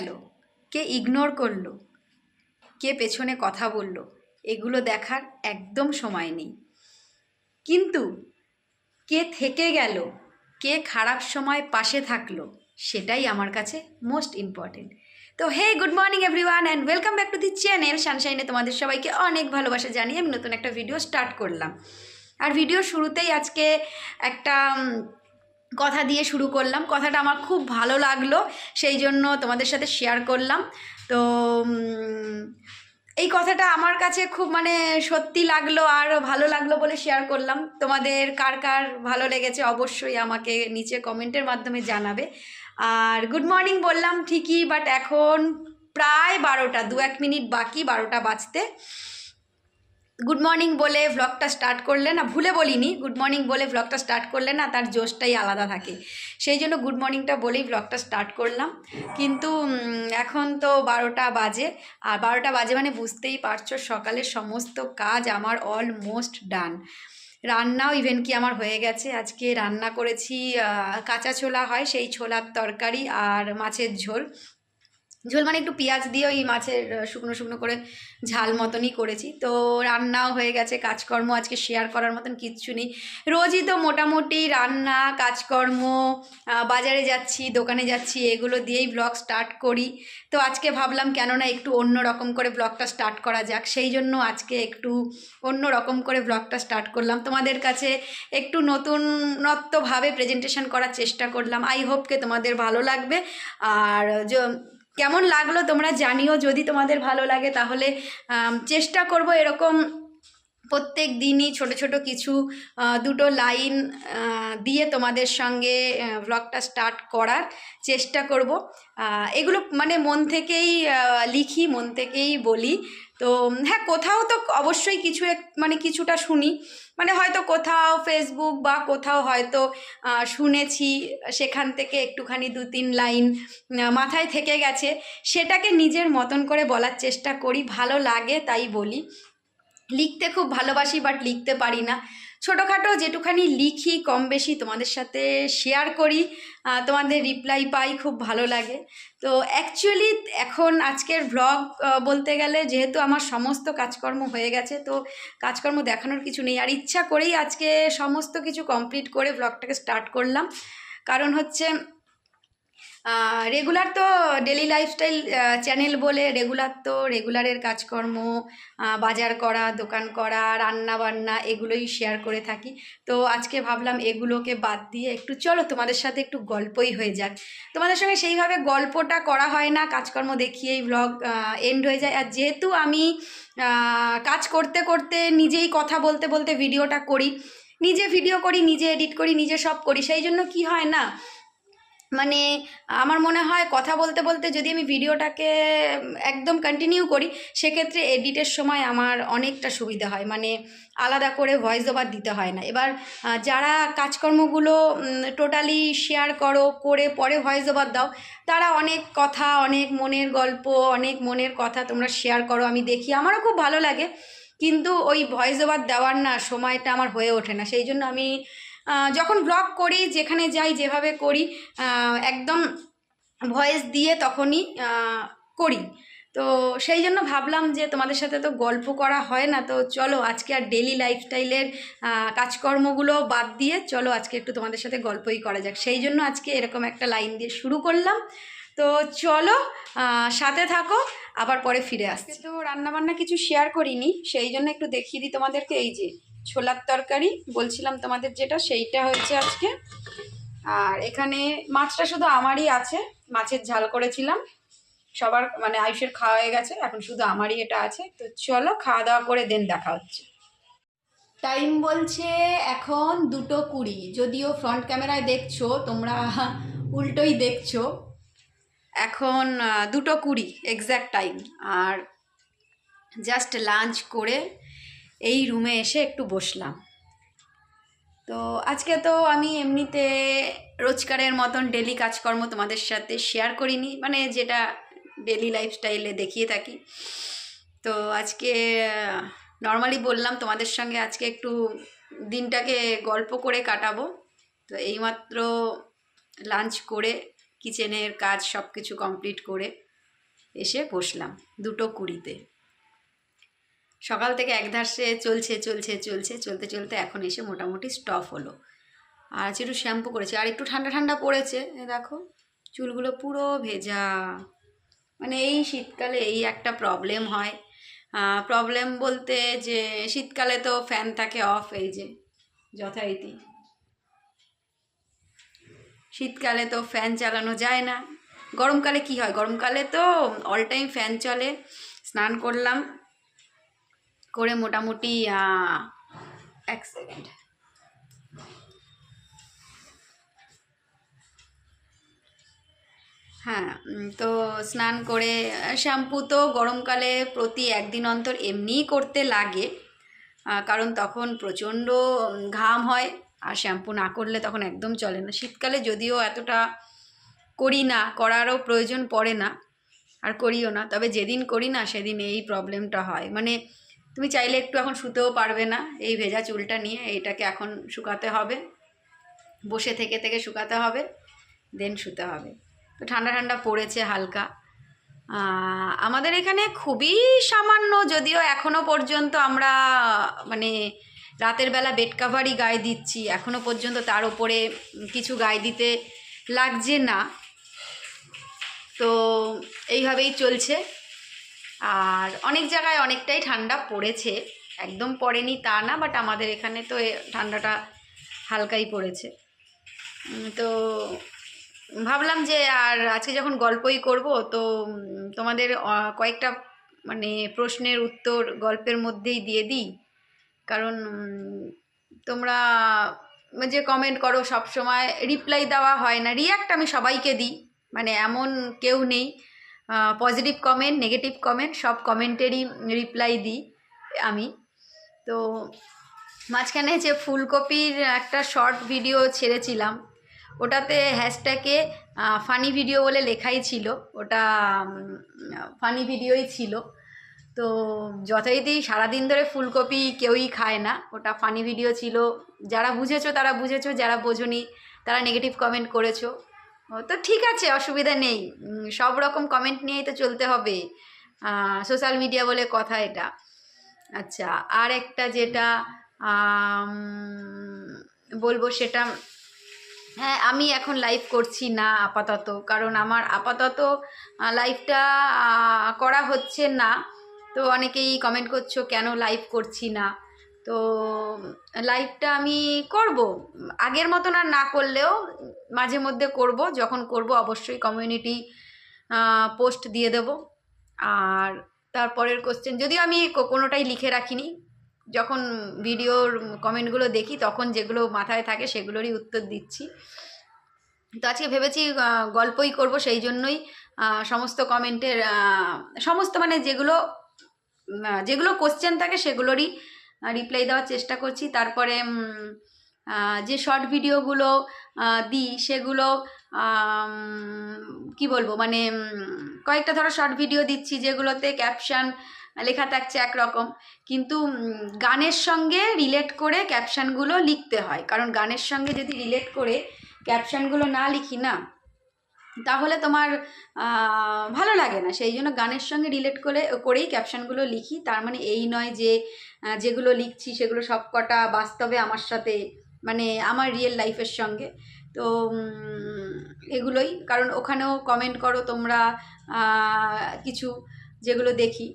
গেল। কে ইগনোর করল? কে পেছনে কথা বলল? এগুলো দেখার একদম সময় নেই। কিন্তু কে থেকে গেল? কে খারাপ সময় পাশে থাকল? সেটাই আমার কাছে মোস্ট ইম্পর্টেন্ট তো hey good morning everyone and welcome back to the channel সানশাইনে তোমাদের সবাইকে অনেক ভালোবাসা জানিয়ে আমি নতুন একটা ভিডিও স্টার্ট করলাম। আর ভিডিও শুরুতেই আজকে একটা কথা দিয়ে শুরু করলাম। কথাটা আমার খুব ভালো লাগল, সেই জন্য তোমাদের সাথে শেয়ার করলাম। তো এই কথাটা আমার কাছে খুব মানে সত্যি লাগল আর ভালো লাগল বলে শেয়ার করলাম। তোমাদের কার কার ভালো লেগেছে অবশ্যই আমাকে নিচে কমেন্টের মাধ্যমে জানাবে। আর গুড মর্নিং বললাম ঠিকই বাট এখন প্রায় বারোটা, দু এক মিনিট বাকি বারোটা বাজতে। গুড মর্নিং বলে ভ্লগটা স্টার্ট করলে না, ভুলে বলিনি গুড মর্নিং বলে ভ্লগটা স্টার্ট করলে না তার জোশটাই আলাদা থাকে। সেই জন্য গুড মর্নিংটা বলেই ভ্লগটা স্টার্ট করলাম। কিন্তু এখন তো বারোটা বাজে, আর বারোটা বাজে মানে বুঝতেই পারছ সকালের সমস্ত কাজ আমার অলমোস্ট ডান রান্নাও ইভেন কি আমার হয়ে গেছে, আজকে রান্না করেছি কাঁচা ছোলা হয়, সেই ছোলার তরকারি আর মাছের ঝোল। ঝোল মানে একটু পেঁয়াজ দিয়ে ওই মাছের শুকনো শুকনো করে ঝাল মতনই করেছি। তো রান্নাও হয়ে গেছে, কাজকর্ম আজকে শেয়ার করার মতন কিচ্ছু নেই। রোজই তো মোটামুটি রান্না, কাজকর্ম বাজারে যাচ্ছি, দোকানে যাচ্ছি, এগুলো দিয়েই ব্লগ স্টার্ট করি। তো আজকে ভাবলাম কেননা একটু অন্য রকম করে ব্লগটা স্টার্ট করা যাক, সেই জন্য আজকে একটু অন্য রকম করে ব্লগটা স্টার্ট করলাম। তোমাদের কাছে একটু নতুনত্বভাবে প্রেজেন্টেশন করার চেষ্টা করলাম। আই হোপকে তোমাদের ভালো লাগবে। আর কেমন লাগল তোমরা জানিও যদি তোমাদের ভালো লাগে তাহলে চেষ্টা করব এরকম প্রত্যেক দিনই ছোট ছোট কিছু দুটো লাইন দিয়ে তোমাদের সঙ্গে ব্লগটা স্টার্ট করার চেষ্টা করব। এগুলো মানে মন থেকেই লিখি, মন থেকেই বলি। তো হ্যাঁ কোথাও তো অবশ্যই কিছু এক মানে কিছুটা শুনি। মানে হয়তো কোথাও ফেসবুক বা কোথাও হয়তো শুনেছি, সেখান থেকে একটুখানি দু, তিন লাইন মাথায় থেকে গেছে। সেটাকে নিজের মতন করে বলার চেষ্টা করি, ভালো লাগে তাই বলি। লিখতে খুব ভালোবাসি বাট লিখতে পারি না। ছোটোখাটো যেটুখানি লিখি, কম বেশি তোমাদের সাথে শেয়ার করি তোমাদের রিপ্লাই পাই, খুব ভালো লাগে। তো অ্যাকচুয়ালি এখন আজকের ভ্লগ বলতে গেলে যেহেতু আমার সমস্ত কাজকর্ম হয়ে গেছে, তো কাজকর্ম দেখানোর কিছু নেই। আর ইচ্ছা করেই আজকে সমস্ত কিছু কমপ্লিট করে ভ্লগটাকে স্টার্ট করলাম। কারণ হচ্ছে রেগুলার তো ডেলি লাইফস্টাইল চ্যানেল বলে রেগুলার তো রেগুলারের কাজকর্ম বাজার করা, দোকান করা, রান্না বান্না এগুলোই শেয়ার করে থাকি। তো আজকে ভাবলাম এগুলোকে বাদ দিয়ে একটু, চলো তোমাদের সাথে একটু গল্পই হয়ে যাক। তোমাদের সঙ্গে সেইভাবে গল্পটা করা হয় না, কাজকর্ম দেখিয়েই ব্লগ এন্ড হয়ে যায়। আর যেহেতু আমি কাজ করতে করতে নিজেই কথা বলতে বলতে ভিডিওটা করি, নিজে ভিডিও করি, নিজে এডিট করি, নিজে সব করি, সেই জন্য কি হয় না মানে আমার মনে হয় কথা বলতে বলতে যদি আমি ভিডিওটাকে একদম কন্টিনিউ করি, সেক্ষেত্রে এডিটের সময় আমার অনেকটা সুবিধা হয়। মানে আলাদা করে ভয়েস ওভার দিতে হয় না। এবার যারা কাজকর্মগুলো টোটালি শেয়ার করো, করে পরে ভয়েস ওভার দাও, তারা অনেক কথা, অনেক মনের গল্প, অনেক মনের কথা তোমরা শেয়ার করো, আমি দেখি। আমারও খুব ভালো লাগে। কিন্তু ওই ভয়েস ওভার দেওয়ার না, সময়টা আমার হয়ে ওঠে না। সেই জন্য আমি যখন ব্লগ করি, যেখানে যাই, যেভাবে করি একদম ভয়েস দিয়ে তখনই করি। তো সেই জন্য ভাবলাম যে তোমাদের সাথে তো গল্প করা হয় না, তো চলো আজকে আর ডেলি লাইফস্টাইলের কাজকর্মগুলো বাদ দিয়ে চলো আজকে একটু তোমাদের সাথে গল্পই করা যাক। সেই জন্য আজকে এরকম একটা লাইন দিয়ে শুরু করলাম। তো চলো সাথে থাকো, আবার পরে ফিরে আসছি। তো রান্নাবান্না কিছু শেয়ার করিনি, সেই জন্য একটু দেখিয়ে দিই তোমাদেরকে। এই যে ছোলার তরকারি বলছিলাম তোমাদের যেটা সেইটা হয়েছে আজকে। আর এখানে মাছটা শুধু আমারই আছে মাছের ঝাল করেছিলাম। সবার মানে আয়ুষের খাওয়া হয়ে গেছে এখন শুধু আমারই এটা আছে। তো চলো খাওয়া দাওয়া করে দেন দেখা হচ্ছে। টাইম বলছে এখন দুটো কুড়ি। যদিও ফ্রন্ট ক্যামেরায় দেখছ তোমরা উল্টোই দেখছ। এখন দুটো কুড়ি এক্স্যাক্ট টাইম আর জাস্ট লাঞ্চ করে এই রুমে এসে একটু বসলাম। তো আজকে তো আমি এমনিতে রোজকারের মতন ডেলি কাজকর্ম তোমাদের সাথে শেয়ার করিনি মানে যেটা ডেলি লাইফস্টাইলে দেখিয়ে থাকি। তো আজকে নর্মালি বললাম তোমাদের সঙ্গে আজকে একটু দিনটাকে গল্প করে কাটাবো। তো এইমাত্র লাঞ্চ করে কিচেনের কাজ সব কিছু কমপ্লিট করে এসে বসলাম দুটো কুড়িতে। সকাল থেকে এক একধারে চলছে চলছে চলছে, চলতে চলতে এখন এসে মোটামুটি স্টপ হলো। আর আজকে একটু শ্যাম্পু করেছে। আর একটু ঠান্ডা ঠান্ডা পড়েছে দেখো, চুলগুলো পুরো ভেজা। মানে এই শীতকালে এই একটা প্রবলেম হয়। প্রবলেম বলতে যে শীতকালে তো ফ্যান থাকে অফ এই যে, যথারীতি। শীতকালে তো ফ্যান চালানো যায় না। গরমকালে কি হয়? গরমকালে তো অল টাইম ফ্যান চলে। স্নান করলাম করে মোটামুটি এক সেকেন্ড হ্যাঁ তো স্নান করে শ্যাম্পু তো গরমকালে প্রতি একদিন অন্তর এমনিই করতে লাগে কারণ তখন প্রচণ্ড ঘাম হয়, আর শ্যাম্পু না করলে তখন একদম চলে না। শীতকালে যদিও এতটা করি না, করারও প্রয়োজন পড়ে না, আর করিও না, তবে যেদিন করি না, সেদিন এই প্রবলেমটা হয়। মানে তুমি চাইলে একটু এখন শুতেও পারবে না। এই ভেজা চুলটা নিয়ে এইটাকে এখন শুকাতে হবে। বসে থেকে থেকে শুকাতে হবে দেন শুতে হবে। তো ঠান্ডা ঠান্ডা পড়েছে হালকা। আমাদের এখানে খুবই সামান্য, যদিও এখনও পর্যন্ত আমরা মানে রাতের বেলা বেড কাভারই গায়ে দিচ্ছি। এখনও পর্যন্ত তার উপরে কিছু গায়ে দিতে লাগছে না। তো এইভাবেই চলছে। আর অনেক জায়গায় অনেকটাই ঠান্ডা পড়েছে। একদম পড়েনি তা না বাট আমাদের এখানে তো ঠান্ডাটা হালকাই পড়েছে। তো ভাবলাম যে আর আজকে যখন গল্পই করব, তো তোমাদের কয়েকটা মানে প্রশ্নের উত্তর গল্পের মধ্যেই দিয়ে দিই। কারণ তোমরা যে কমেন্ট করো সব সময় রিপ্লাই দেওয়া হয় না রিয়াক্ট আমি সবাইকে দিই। মানে এমন কেউ নেই। পজিটিভ কমেন্ট নেগেটিভ কমেন্ট সব কমেন্টেরই রিপ্লাই দিই আমি। তো মাঝখানে যে ফুলকপির একটা শর্ট ভিডিও ছেড়েছিলাম, ওটাতে হ্যাশট্যাগে ফানি ভিডিও বলে লেখাই ছিল। ওটা ফানি ভিডিওই ছিল। তো যথারীতি সারাদিন ধরে ফুলকপি কেউই খায় না। ওটা ফানি ভিডিও ছিল। যারা বুঝেছ তারা বুঝেছ, যারা বোঝনি তারা নেগেটিভ কমেন্ট করেছ। তো ঠিক আছে, অসুবিধা নেই। সব রকম কমেন্ট নিয়েই তো চলতে হবে। সোশ্যাল মিডিয়া বলে কথা এটা। আচ্ছা আর একটা যেটা বলব সেটা হ্যাঁ আমি এখন লাইভ করছি না আপাতত, কারণ আমার আপাতত লাইভটা করা হচ্ছে না। তো অনেকেই কমেন্ট করছ, কেন লাইভ করছি না? তো লাইভটা আমি করব। আগের মতন আর না করলেও মাঝে মধ্যে করব। যখন করব, অবশ্যই কমিউনিটি পোস্ট দিয়ে দেব। আর তারপরের কোশ্চেন যদিও আমি কোনোটাই লিখে রাখিনি। যখন ভিডিওর কমেন্টগুলো দেখি, তখন যেগুলো মাথায় থাকে, সেগুলোরই উত্তর দিচ্ছি। তো আজকে ভেবেছি গল্পই করব। সেই জন্যই সমস্ত কমেন্টের সমস্ত মানে যেগুলো যেগুলো কোশ্চেন থাকে, সেগুলোরই রিপ্লাই দেওয়ার চেষ্টা করছি। তারপরে যে শর্ট ভিডিওগুলো দিই, সেগুলো কি বলব মানে কয়েকটা ধরো শর্ট ভিডিও দিচ্ছি, যেগুলোতে ক্যাপশন লেখা থাকছে একরকম। কিন্তু গানের সঙ্গে রিলেট করে ক্যাপশনগুলো লিখতে হয়। কারণ গানের সঙ্গে যদি রিলেট করে ক্যাপশনগুলো না লিখি না তাহলে তোমার ভালো লাগে না। সেই জন্য গানের সঙ্গে রিলেট করে, করেই ক্যাপশনগুলো লিখি। তার মানে এই নয় যে যেগুলো লিখছি সেগুলো সব কটা বাস্তবে আমার সাথে মানে আমার রিয়েল লাইফের সঙ্গে। তো এগুলোই। কারণ ওখানেও কমেন্ট করো তোমরা কিছু যেগুলো দেখি।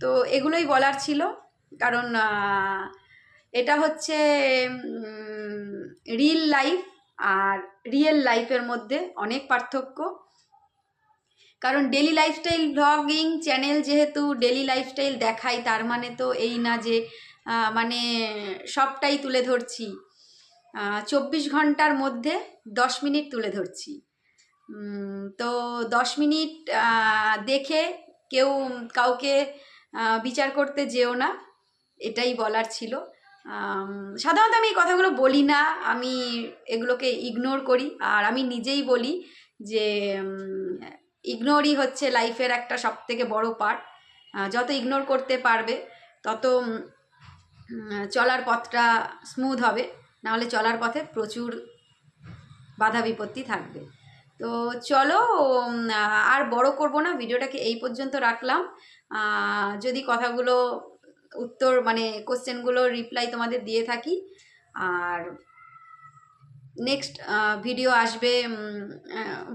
তো এগুলোই বলার ছিল। কারণ এটা হচ্ছে রিল লাইফ আর রিয়েল লাইফের মধ্যে অনেক পার্থক্য। কারণ ডেলি লাইফস্টাইল ব্লগিং চ্যানেল যেহেতু ডেলি লাইফস্টাইল দেখাই, তার মানে তো এই না যে মানে সবটাই তুলে ধরছি। চব্বিশ ঘণ্টার মধ্যে দশ মিনিট তুলে ধরছি। তো দশ মিনিট দেখে কেউ কাউকে বিচার করতে যেও না, এটাই বলার ছিল। সাধারণত আমি এই কথাগুলো বলি না, আমি এগুলোকে ইগনোর করি। আর আমি নিজেই বলি যে ইগনোরই হচ্ছে লাইফের একটা সব থেকে বড় পার্ট যত ইগনোর করতে পারবে, তত চলার পথটা স্মুথ হবে। নাহলে চলার পথে প্রচুর বাধা বিপত্তি থাকবে। তো চলো আর বড় করব না, ভিডিওটাকে এই পর্যন্ত রাখলাম। যদি কথাগুলো উত্তর মানে কোশ্চেনগুলো রিপ্লাই তোমাদের দিয়ে থাকি। আর নেক্সট ভিডিও আসবে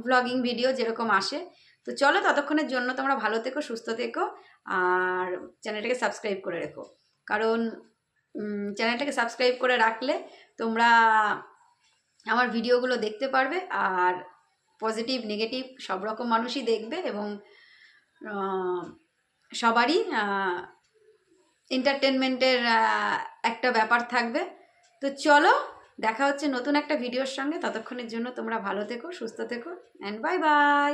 ব্লগিং ভিডিও যেরকম আসে। তো চলো ততক্ষণের জন্য তোমরা ভালো থেকো, সুস্থ থেকো, আর চ্যানেলটাকে সাবস্ক্রাইব করে রেখো। কারণ চ্যানেলটাকে সাবস্ক্রাইব করে রাখলে তোমরা আমার ভিডিওগুলো দেখতে পারবে, আর পজিটিভ নেগেটিভ সব রকম মানুষই দেখবে এবং সবারই এন্টারটেনমেন্টের একটা ব্যাপার থাকবে। তো চলো, দেখা হচ্ছে নতুন একটা ভিডিওর সঙ্গে। ততক্ষণের জন্য তোমরা ভালো থেকো, সুস্থ থেকো অ্যান্ড বাই বাই